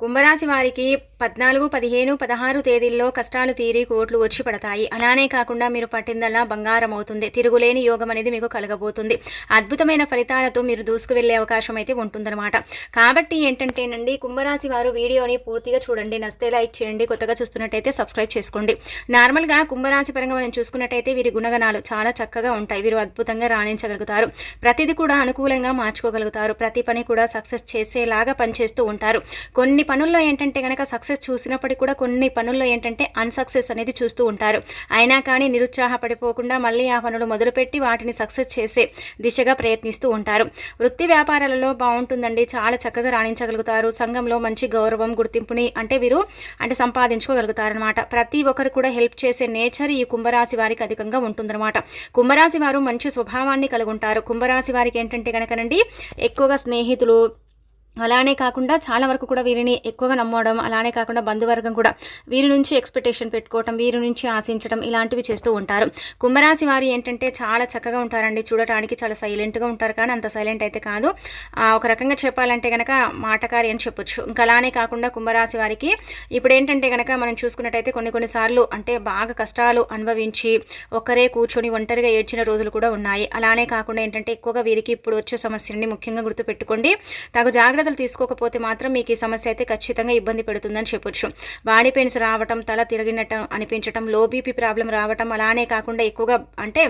కుంభరాశి వారికి పద్నాలుగు పదిహేను పదహారు తేదీల్లో కష్టాలు తీరి కోట్లు వచ్చి పడతాయి. అలానే కాకుండా మీరు పట్టిందల్లా బంగారం అవుతుంది. తిరుగులేని యోగం అనేది మీకు కలగబోతుంది. అద్భుతమైన ఫలితాలతో మీరు దూసుకు వెళ్ళే అవకాశం అయితే ఉంటుందన్నమాట. కాబట్టి ఏంటంటేనండి కుంభరాశి వారు వీడియోని పూర్తిగా చూడండి. నస్తే లైక్ చేయండి. కొత్తగా చూస్తున్నట్టయితే సబ్స్క్రైబ్ చేసుకోండి. నార్మల్గా కుంభరాశి పరంగా మనం చూసుకున్నట్టయితే వీరి గుణగణాలు చాలా చక్కగా ఉంటాయి. వీరు అద్భుతంగా రాణించగలుగుతారు. ప్రతిదీ కూడా అనుకూలంగా మార్చుకోగలుగుతారు. ప్రతి పని కూడా సక్సెస్ చేసేలాగా పనిచేస్తూ ఉంటారు. కొన్ని పనుల్లో ఏంటంటే కనుక సక్సెస్ చూసినప్పటికీ కూడా కొన్ని పనుల్లో ఏంటంటే అన్సక్సెస్ అనేది చూస్తూ ఉంటారు. అయినా కానీ నిరుత్సాహపడిపోకుండా మళ్ళీ ఆ పనులు మొదలుపెట్టి వాటిని సక్సెస్ చేసే దిశగా ప్రయత్నిస్తూ ఉంటారు. వృత్తి వ్యాపారాలలో బాగుంటుందండి. చాలా చక్కగా రాణించగలుగుతారు. సంఘంలో మంచి గౌరవం గుర్తింపుని అంటే వీరు అంటే సంపాదించుకోగలుగుతారనమాట ప్రతి ఒక్కరు కూడా హెల్ప్ చేసే నేచర్ ఈ కుంభరాశి వారికి అధికంగా ఉంటుందన్నమాట. కుంభరాశి వారు మంచి స్వభావాన్ని కలిగి ఉంటారు కుంభరాశి వారికి ఏంటంటే కనుకనండి ఎక్కువగా స్నేహితులు అలానే కాకుండా చాలా వరకు కూడా వీరిని ఎక్కువగా నమ్మడం అలానే కాకుండా బంధువర్గం కూడా వీరి నుంచి ఎక్స్పెక్టేషన్ పెట్టుకోవటం వీరి నుంచి ఆశించడం ఇలాంటివి చేస్తూ ఉంటారు. కుంభరాశి వారు ఏంటంటే చాలా చక్కగా ఉంటారండి. చూడటానికి చాలా సైలెంట్గా ఉంటారు. కానీ అంత సైలెంట్ అయితే కాదు. ఒక రకంగా చెప్పాలంటే కనుక మాటకారి అని చెప్పొచ్చు. ఇంకా అలానే కాకుండా కుంభరాశి వారికి ఇప్పుడు ఏంటంటే కనుక మనం చూసుకున్నట్టయితే కొన్ని కొన్నిసార్లు అంటే బాగా కష్టాలు అనుభవించి ఒక్కరే కూర్చొని ఒంటరిగా ఏడ్చిన రోజులు కూడా ఉన్నాయి. అలానే కాకుండా ఏంటంటే ఎక్కువగా వీరికి ఇప్పుడు వచ్చే సమస్యని ముఖ్యంగా గుర్తుపెట్టుకోండి. తగు జాగ్రత్త జాగ్రత్తలు తీసుకోకపోతే మాత్రం మీకు ఈ సమస్య అయితే ఖచ్చితంగా ఇబ్బంది పెడుతుందని చెప్పొచ్చు. బాడీ పెయిన్స్ రావటం తల తిరిగినట్టు అనిపించటం లో బీపీ ప్రాబ్లం రావటం అలానే కాకుండా ఎక్కువగా అంటే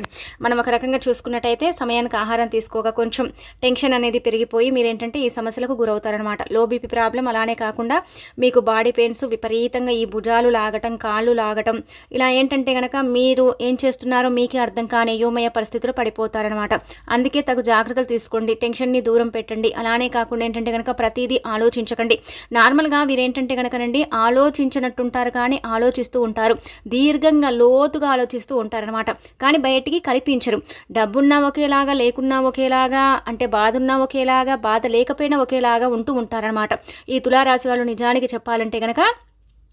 మనం ఒక రకంగా చూసుకున్నట్టయితే సమయానికి ఆహారం తీసుకోగా కొంచెం టెన్షన్ అనేది పెరిగిపోయి మీరేంటంటే ఈ సమస్యలకు గురవుతారనమాట లో బీపీ ప్రాబ్లం అలానే కాకుండా మీకు బాడీ పెయిన్స్ విపరీతంగా ఈ భుజాలు లాగటం కాళ్ళు లాగటం ఇలా ఏంటంటే కనుక మీరు ఏం చేస్తున్నారో మీకే అర్థం కాని యోమయ పరిస్థితిలో పడిపోతారనమాట అందుకే తగు జాగ్రత్తలు తీసుకోండి టెన్షన్ని దూరం పెట్టండి. అలానే కాకుండా ఏంటంటే కనుక ప్రతిదీ ఆలోచించకండి. నార్మల్గా వీరేంటంటే కనుకనండి ఆలోచించినట్టుంటారు కానీ ఆలోచిస్తూ ఉంటారు. దీర్ఘంగా లోతుగా ఆలోచిస్తూ ఉంటారనమాట కానీ బయటికి కల్పించరు. డబ్బున్నా ఒకేలాగా లేకున్నా ఒకేలాగా అంటే బాధ ఉన్నా ఒకేలాగా బాధ లేకపోయినా ఒకేలాగా ఉంటూ ఉంటారనమాట ఈ తులారాశి వాళ్ళు నిజానికి చెప్పాలంటే కనుక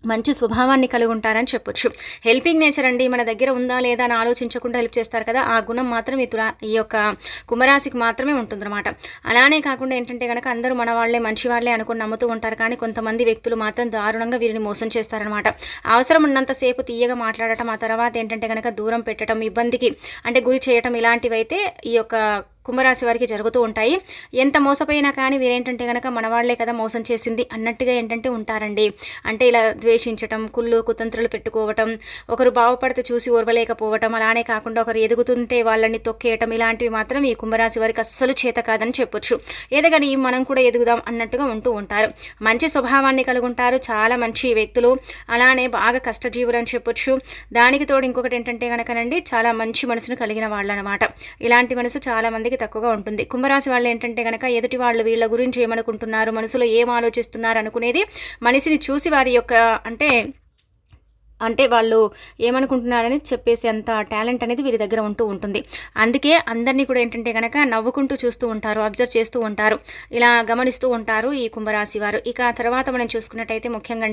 మంచి స్వభావాన్ని కలిగి ఉంటారని చెప్పొచ్చు. హెల్పింగ్ నేచర్ అండి మన దగ్గర ఉందా లేదా అని ఆలోచించకుండా హెల్ప్ చేస్తారు కదా ఆ గుణం మాత్రం ఈ తులా ఈ యొక్క కుంభరాశికి మాత్రమే ఉంటుందన్నమాట. అలానే కాకుండా ఏంటంటే కనుక అందరూ మన వాళ్ళే మంచి వాళ్ళే అనుకుని నమ్ముతూ ఉంటారు కానీ కొంతమంది వ్యక్తులు మాత్రం దారుణంగా వీరిని మోసం చేస్తారనమాట అవసరం ఉన్నంతసేపు తీయగా మాట్లాడటం ఆ తర్వాత ఏంటంటే కనుక దూరం పెట్టడం ఇబ్బందికి అంటే గురి చేయటం ఇలాంటివైతే ఈ యొక్క కుంభరాశి వారికి జరుగుతూ ఉంటాయి. ఎంత మోసపోయినా కానీ వీరేంటంటే కనుక మనవాళ్ళే కదా మోసం చేసింది అన్నట్టుగా ఏంటంటే ఉంటారండి. అంటే ఇలా ద్వేషించటం కుళ్ళు కుతంత్రులు పెట్టుకోవటం ఒకరు బాగుపడితే చూసి ఓర్వలేకపోవటం అలానే కాకుండా ఒకరు ఎదుగుతుంటే వాళ్ళని తొక్కేయటం ఇలాంటివి మాత్రం ఈ కుంభరాశి వారికి అస్సలు చేత కాదని చెప్పొచ్చు. ఎదగని మనం కూడా ఎదుగుదాం అన్నట్టుగా ఉంటూ ఉంటారు. మంచి స్వభావాన్ని కలిగి ఉంటారు చాలా మంచి వ్యక్తులు. అలానే బాగా కష్టజీవులు అని చెప్పొచ్చు. దానికి తోడు ఇంకొకటి ఏంటంటే కనుకనండి చాలా మంచి మనసును కలిగిన వాళ్ళు అనమాట ఇలాంటి మనసు చాలా మందికి తక్కువగా ఉంటుంది. కుంభరాశి వాళ్ళు ఏంటంటే కనుక ఎదుటి వాళ్ళు వీళ్ళ గురించి ఏమనుకుంటున్నారు మనసులో ఏం ఆలోచిస్తున్నారు అనుకునేది మనిషిని చూసి వారి యొక్క అంటే అంటే వాళ్ళు ఏమనుకుంటున్నారని చెప్పేసి అంత టాలెంట్ అనేది వీరి దగ్గర ఉంటూ ఉంటుంది. అందుకే అందరినీ కూడా ఏంటంటే కనుక నవ్వుకుంటూ చూస్తూ ఉంటారు అబ్జర్వ్ చేస్తూ ఉంటారు ఇలా గమనిస్తూ ఉంటారు ఈ కుంభరాశి వారు. ఇక తర్వాత మనం చూసుకున్నట్టయితే ముఖ్యంగా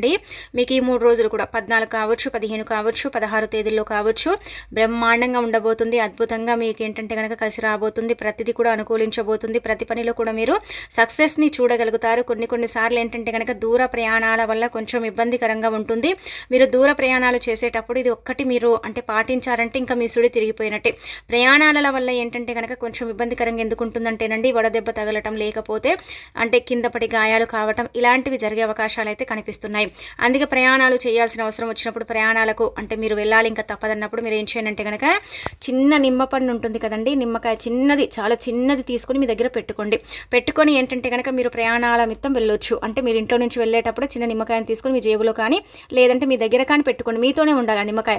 మీకు ఈ మూడు రోజులు కూడా పద్నాలుగు కావచ్చు పదిహేను కావచ్చు పదహారు తేదీల్లో కావచ్చు బ్రహ్మాండంగా ఉండబోతుంది. అద్భుతంగా మీకు ఏంటంటే కనుక కలిసి రాబోతుంది ప్రతిదీ కూడా అనుకూలించబోతుంది. ప్రతి పనిలో కూడా మీరు సక్సెస్ని చూడగలుగుతారు. కొన్ని కొన్నిసార్లు ఏంటంటే కనుక దూర ప్రయాణాల వల్ల కొంచెం ఇబ్బందికరంగా ఉంటుంది. మీరు దూర ప్రయాణ ప్రయాణాలు చేసేటప్పుడు ఇది ఒక్కటి మీరు అంటే పాటించారంటే ఇంకా మీ సుడి తిరిగిపోయినట్టే. ప్రయాణాల వల్ల ఏంటంటే కనుక కొంచెం ఇబ్బందికరంగా ఎందుకు ఉంటుందంటేనండి వడదెబ్బ తగలటం లేకపోతే అంటే కింద పడి గాయాలు కావటం ఇలాంటివి జరిగే అవకాశాలు అయితే కనిపిస్తున్నాయి. అందుకే ప్రయాణాలు చేయాల్సిన అవసరం వచ్చినప్పుడు ప్రయాణాలకు అంటే మీరు వెళ్ళాలి ఇంకా తప్పదన్నప్పుడు మీరు ఏం చేయాలంటే కనుక చిన్న నిమ్మపండు ఉంటుంది కదండి నిమ్మకాయ చిన్నది చాలా చిన్నది తీసుకొని మీ దగ్గర పెట్టుకోండి. పెట్టుకొని ఏంటంటే కనుక మీరు ప్రయాణాల మిత్తం వెళ్ళొచ్చు. అంటే మీరు ఇంట్లో నుంచి వెళ్ళేటప్పుడు చిన్న నిమ్మకాయని తీసుకొని మీ జేబులో కానీ లేదంటే మీ దగ్గర కానీ పెట్టుకోండి. పెట్టుకోండి. మీతోనే ఉండాలి నిమ్మకాయ.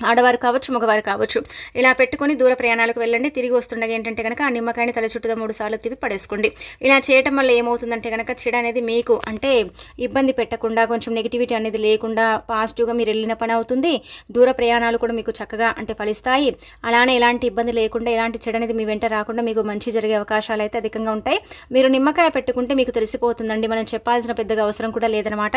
ఆడవారు కావచ్చు మగవారు కావచ్చు. ఇలా పెట్టుకొని దూర ప్రయాణాలకు వెళ్ళండి. తిరిగి వస్తుండగా ఏంటంటే కనుక ఆ నిమ్మకాయని తల చుట్టూ మూడు సార్లు తిప్పి పడేసుకోండి. ఇలా చేయటం వల్ల ఏమవుతుందంటే కనుక చెడు అనేది మీకు అంటే ఇబ్బంది పెట్టకుండా కొంచెం నెగిటివిటీ అనేది లేకుండా పాజిటివ్గా మీరు వెళ్ళిన పని అవుతుంది. దూర ప్రయాణాలు కూడా మీకు చక్కగా అంటే ఫలిస్తాయి. అలానే ఎలాంటి ఇబ్బంది లేకుండా ఎలాంటి చెడు అనేది మీ వెంట రాకుండా మీకు మంచి జరిగే అవకాశాలు అయితే అధికంగా ఉంటాయి. మీరు నిమ్మకాయ పెట్టుకుంటే మీకు తెలిసిపోతుందండి. మనం చెప్పాల్సిన పెద్దగా అవసరం కూడా లేదనమాట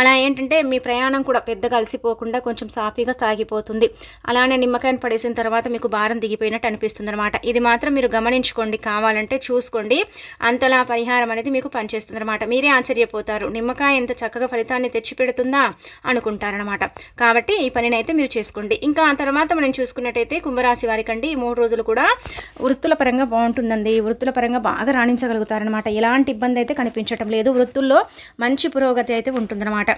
అలా ఏంటంటే మీ ప్రయాణం కూడా పెద్దగా అలసిపోకుండా కొంచెం సాఫీగా సాగిపోతుంది. అవుతుంది అలానే నిమ్మకాయను పడేసిన తర్వాత మీకు భారం దిగిపోయినట్టు అనిపిస్తుంది అనమాట ఇది మాత్రం మీరు గమనించుకోండి కావాలంటే చూసుకోండి. అంతలా పరిహారం అనేది మీకు పనిచేస్తుంది అనమాట మీరే ఆశ్చర్యపోతారు. నిమ్మకాయ ఎంత చక్కగా ఫలితాన్ని తెచ్చిపెడుతుందా అనుకుంటారనమాట కాబట్టి ఈ పనిని అయితే మీరు చేసుకోండి. ఇంకా ఆ తర్వాత మనం చూసుకున్నట్టయితే కుంభరాశి వారికండి ఈ మూడు రోజులు కూడా వృత్తుల పరంగా బాగుంటుందండి. వృత్తుల పరంగా బాగా రాణించగలుగుతారనమాట ఎలాంటి ఇబ్బంది అయితే కనిపించటం లేదు. వృత్తుల్లో మంచి పురోగతి అయితే ఉంటుందన్నమాట.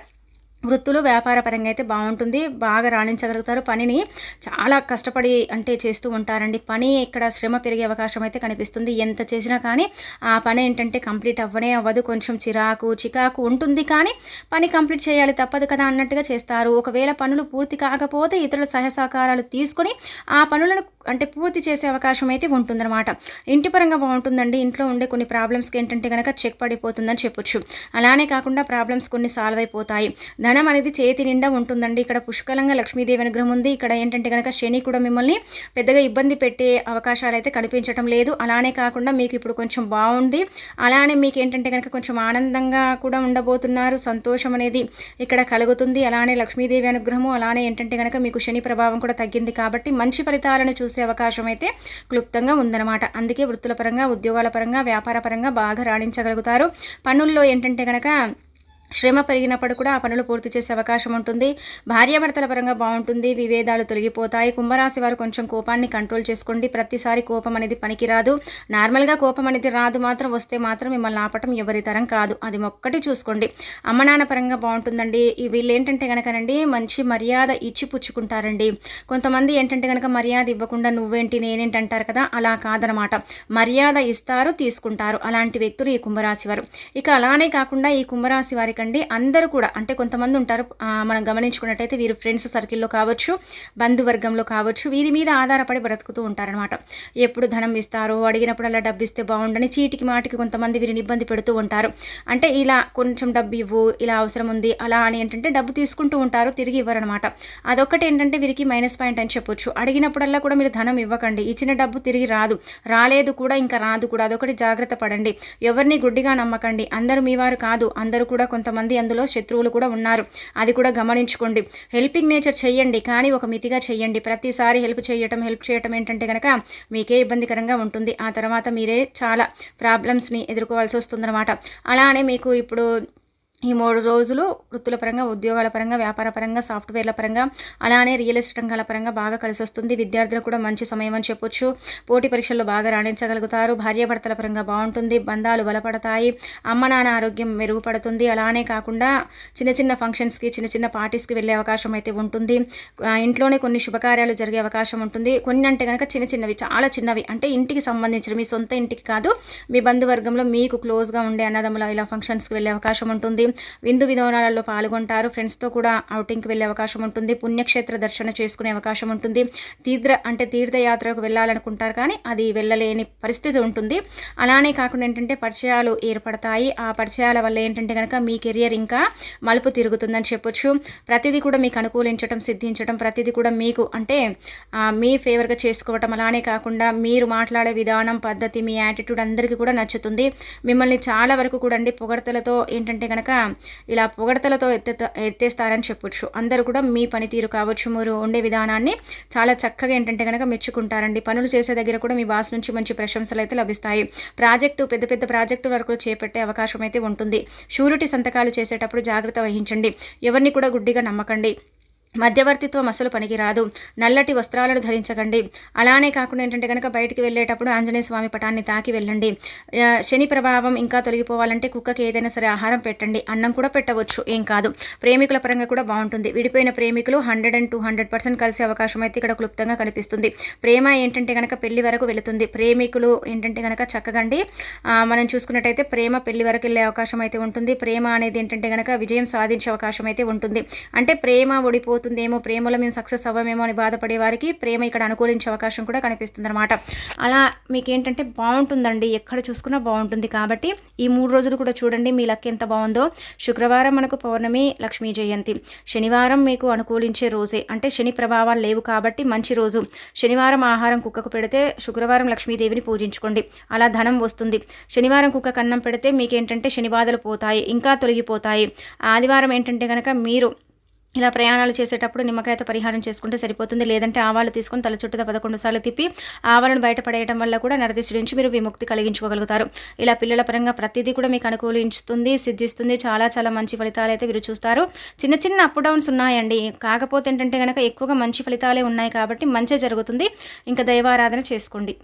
వృత్తులు వ్యాపార పరంగా అయితే బాగుంటుంది. బాగా రాణించగలుగుతారు. పనిని చాలా కష్టపడి అంటే చేస్తూ ఉంటారండి. పని ఇక్కడ శ్రమ పెరిగే అవకాశం అయితే కనిపిస్తుంది. ఎంత చేసినా కానీ ఆ పని ఏంటంటే కంప్లీట్ అవ్వనే అవ్వదు. కొంచెం చిరాకు చికాకు ఉంటుంది కానీ పని కంప్లీట్ చేయాలి తప్పదు కదా అన్నట్టుగా చేస్తారు. ఒకవేళ పనులు పూర్తి కాకపోతే ఇతరుల సహాయ సహకారాలు తీసుకొని ఆ పనులను అంటే పూర్తి చేసే అవకాశం అయితే ఉంటుందన్నమాట. ఇంటి పరంగా బాగుంటుందండి. ఇంట్లో ఉండే కొన్ని ప్రాబ్లమ్స్కి ఏంటంటే కనుక చెక్ పడిపోతుందని చెప్పొచ్చు. అలానే కాకుండా ప్రాబ్లమ్స్ కొన్ని సాల్వ్ అయిపోతాయి. ధనం అనేది చేతి నిండా ఉంటుందండి. ఇక్కడ పుష్కలంగా లక్ష్మీదేవి అనుగ్రహం ఉంది. ఇక్కడ ఏంటంటే కనుక శని కూడా మిమ్మల్ని పెద్దగా ఇబ్బంది పెట్టే అవకాశాలు అయితే కనిపించడం లేదు. అలానే కాకుండా మీకు ఇప్పుడు కొంచెం బాగుంది. అలానే మీకు ఏంటంటే కనుక కొంచెం ఆనందంగా కూడా ఉండబోతున్నారు. సంతోషం అనేది ఇక్కడ కలుగుతుంది. అలానే లక్ష్మీదేవి అనుగ్రహము అలానే ఏంటంటే కనుక మీకు శని ప్రభావం కూడా తగ్గింది కాబట్టి మంచి ఫలితాలను చూసే అవకాశం అయితే క్లుప్తంగా ఉందన్నమాట. అందుకే వృత్తుల పరంగా ఉద్యోగాల పరంగా వ్యాపార పరంగా బాగా రాణించగలుగుతారు. పనుల్లో ఏంటంటే కనుక శ్రమ పెరిగినప్పుడు కూడా ఆ పనులు పూర్తి చేసే అవకాశం ఉంటుంది. భార్యాభర్తల పరంగా బాగుంటుంది. విభేదాలు తొలగిపోతాయి. కుంభరాశి వారు కొంచెం కోపాన్ని కంట్రోల్ చేసుకోండి. ప్రతిసారి కోపం అనేది పనికిరాదు. నార్మల్గా కోపం అనేది రాదు మాత్రం వస్తే మాత్రం మిమ్మల్ని ఆపటం ఎవరి తరం కాదు. అది ఒక్కటి చూసుకోండి. అమ్మ నాన్న పరంగా బాగుంటుందండి. వీళ్ళు ఏంటంటే కనుకనండి మంచి మర్యాద ఇచ్చి పుచ్చుకుంటారండి. కొంతమంది ఏంటంటే కనుక మర్యాద ఇవ్వకుండా నువ్వేంటి నేనేంటి అంటారు కదా అలా కాదనమాట. మర్యాద ఇస్తారు తీసుకుంటారు. అలాంటి వ్యక్తులు ఈ కుంభరాశి వారు. ఇక అలానే కాకుండా ఈ కుంభరాశి వారి కండి అందరూ కూడా అంటే కొంతమంది ఉంటారు మనం గమనించుకున్నట్టయితే వీరు ఫ్రెండ్స్ సర్కిల్లో కావచ్చు బంధువర్గంలో కావచ్చు వీరి మీద ఆధారపడి బ్రతుకుతూ ఉంటారనమాట ఎప్పుడు ధనం ఇస్తారో అడిగినప్పుడల్లా డబ్బు ఇస్తే బాగుండని చీటికి మాటికి కొంతమంది వీరిని ఇబ్బంది పెడుతూ ఉంటారు. అంటే ఇలా కొంచెం డబ్బు ఇవ్వు ఇలా అవసరం ఉంది అలా అని ఏంటంటే డబ్బు తీసుకుంటూ ఉంటారు తిరిగి ఇవ్వరనమాట అదొక్కటి ఏంటంటే వీరికి మైనస్ పాయింట్ అని చెప్పొచ్చు. అడిగినప్పుడల్లా కూడా మీరు ధనం ఇవ్వకండి ఇచ్చిన డబ్బు తిరిగి రాదు. రాలేదు కూడా ఇంకా రాదు కూడా అదొకటి జాగ్రత్త పడండి. ఎవరిని గుడ్డిగా నమ్మకండి అందరూ మీ వారు కాదు అందరూ కూడా కొంత కొంతమంది అందులో శత్రువులు కూడా ఉన్నారు. అది కూడా గమనించుకోండి. హెల్పింగ్ నేచర్ చేయండి కానీ ఒక మితిగా చేయండి. ప్రతిసారి హెల్ప్ చేయటం హెల్ప్ చేయటం ఏంటంటే కనుక మీకే ఇబ్బందికరంగా ఉంటుంది. ఆ తర్వాత మీరే చాలా ప్రాబ్లమ్స్ని ఎదుర్కోవాల్సి వస్తుందన్నమాట. అలానే మీకు ఇప్పుడు ఈ మూడు రోజులు వృత్తుల పరంగా ఉద్యోగాల పరంగా వ్యాపార పరంగా సాఫ్ట్వేర్ల పరంగా అలానే రియల్ ఎస్టేట్ రంగాల పరంగా బాగా కలిసి వస్తుంది. విద్యార్థులకు కూడా మంచి సమయం అని చెప్పొచ్చు. పోటీ పరీక్షల్లో బాగా రాణించగలుగుతారు. భార్యాభర్తల పరంగా బాగుంటుంది. బంధాలు బలపడతాయి. అమ్మ నాన్న ఆరోగ్యం మెరుగుపడుతుంది. అలానే కాకుండా చిన్న చిన్న ఫంక్షన్స్కి చిన్న చిన్న పార్టీస్కి వెళ్ళే అవకాశం అయితే ఉంటుంది. ఇంట్లోనే కొన్ని శుభకార్యాలు జరిగే అవకాశం ఉంటుంది. కొన్ని అంటే కనుక చిన్న చిన్నవి చాలా చిన్నవి. అంటే ఇంటికి సంబంధించిన మీ సొంత ఇంటికి కాదు. మీ బంధువర్గంలో మీకు క్లోజ్గా ఉండే అన్నదమ్ముల ఇలా ఫంక్షన్స్కి వెళ్ళే అవకాశం ఉంటుంది. విందు వినోదాలలో పాల్గొంటారు. ఫ్రెండ్స్తో కూడా అవుటింగ్కి వెళ్ళే అవకాశం ఉంటుంది. పుణ్యక్షేత్ర దర్శన చేసుకునే అవకాశం ఉంటుంది. తీర్థ అంటే తీర్థయాత్రకు వెళ్ళాలనుకుంటారు కానీ అది వెళ్ళలేని పరిస్థితి ఉంటుంది. అలానే కాకుండా ఏంటంటే పరిచయాలు ఏర్పడతాయి. ఆ పరిచయాల వల్ల ఏంటంటే కనుక మీ కెరియర్ ఇంకా మలుపు తిరుగుతుందని చెప్పొచ్చు. ప్రతిదీ కూడా మీకు అనుకూలించడం సిద్ధించడం ప్రతిదీ కూడా మీకు అంటే మీ ఫేవర్గా చేసుకోవటం అలానే కాకుండా మీరు మాట్లాడే విధానం పద్ధతి మీ యాటిట్యూడ్ అందరికీ కూడా నచ్చుతుంది. మిమ్మల్ని చాలా వరకు కూడా అండి పొగడతలతో ఏంటంటే కనుక ఇలా పొగడతలతో ఎత్తే ఎత్తేస్తారని చెప్పొచ్చు. అందరూ కూడా మీ పనితీరు కావచ్చు మీరు ఉండే విధానాన్ని చాలా చక్కగా ఏంటంటే కనుక మెచ్చుకుంటారండి. పనులు చేసే దగ్గర కూడా మీ బాస్ నుంచి మంచి ప్రశంసలు అయితే లభిస్తాయి. ప్రాజెక్టు పెద్ద పెద్ద ప్రాజెక్టు వరకు చేపట్టే అవకాశం అయితే ఉంటుంది. షూరిటీ సంతకాలు చేసేటప్పుడు జాగ్రత్త వహించండి. ఎవరిని కూడా గుడ్డిగా నమ్మకండి. మధ్యవర్తిత్వం అసలు పనికిరాదు. నల్లటి వస్త్రాలను ధరించకండి. అలానే కాకుండా ఏంటంటే కనుక బయటికి వెళ్ళేటప్పుడు ఆంజనేయ స్వామి పటాన్ని తాకి వెళ్ళండి. శని ప్రభావం ఇంకా తొలగిపోవాలంటే కుక్కకి ఏదైనా సరే ఆహారం పెట్టండి. అన్నం కూడా పెట్టవచ్చు. ఏం కాదు. ప్రేమికుల పరంగా కూడా బాగుంటుంది. విడిపోయిన ప్రేమికులు hundred and two hundred percent కలిసే అవకాశం అయితే ఇక్కడ క్లుప్తంగా కనిపిస్తుంది. ప్రేమ ఏంటంటే కనుక పెళ్ళి వరకు వెళుతుంది. ప్రేమికులు ఏంటంటే కనుక చక్కగండి. మనం చూసుకున్నట్టయితే ప్రేమ పెళ్ళి వరకు వెళ్ళే అవకాశం అయితే ఉంటుంది. ప్రేమ అనేది ఏంటంటే కనుక విజయం సాధించే అవకాశం అయితే ఉంటుంది. అంటే ప్రేమ ఓడిపోతుంది అవుతుందేమో ప్రేమలో మేము సక్సెస్ అవ్వమేమో అని బాధపడే వారికి ప్రేమ ఇక్కడ అనుకూలించే అవకాశం కూడా కనిపిస్తుంది అనమాట అలా మీకు ఏంటంటే బాగుంటుందండి. ఎక్కడ చూసుకున్నా బాగుంటుంది కాబట్టి ఈ మూడు రోజులు కూడా చూడండి మీ లక్ ఎంత బాగుందో. శుక్రవారం మనకు పౌర్ణమి లక్ష్మీ జయంతి. శనివారం మీకు అనుకూలించే రోజే. అంటే శని ప్రభావాలు లేవు కాబట్టి మంచి రోజు. శనివారం ఆహారం కుక్కకు పెడితే శుక్రవారం లక్ష్మీదేవిని పూజించుకోండి. అలా ధనం వస్తుంది. శనివారం కుక్క కన్నం పెడితే మీకేంటంటే శని బాధలు పోతాయి ఇంకా తొలగిపోతాయి. ఆదివారం ఏంటంటే కనుక మీరు ఇలా ప్రయాణాలు చేసేటప్పుడు నిమ్మకాయతో పరిహారం చేసుకుంటే సరిపోతుంది. లేదంటే ఆవాలు తీసుకొని తల చుట్టూ పదకొండు సార్లు తిప్పి ఆవాలను బయటపడేయడం వల్ల కూడా నరదిష్టి నుంచి మీరు విముక్తి కలిగించుకోగలుగుతారు. ఇలా పిల్లల పరంగా ప్రతిదీ కూడా మీకు అనుకూలించుతుంది సిద్ధిస్తుంది. చాలా చాలా మంచి ఫలితాలు అయితే మీరు చూస్తారు. చిన్న చిన్న అప్ డౌన్స్ ఉన్నాయండి. కాకపోతే ఏంటంటే కనుక ఎక్కువగా మంచి ఫలితాలే ఉన్నాయి కాబట్టి మంచి జరుగుతుంది. ఇంకా దైవారాధన చేసుకోండి.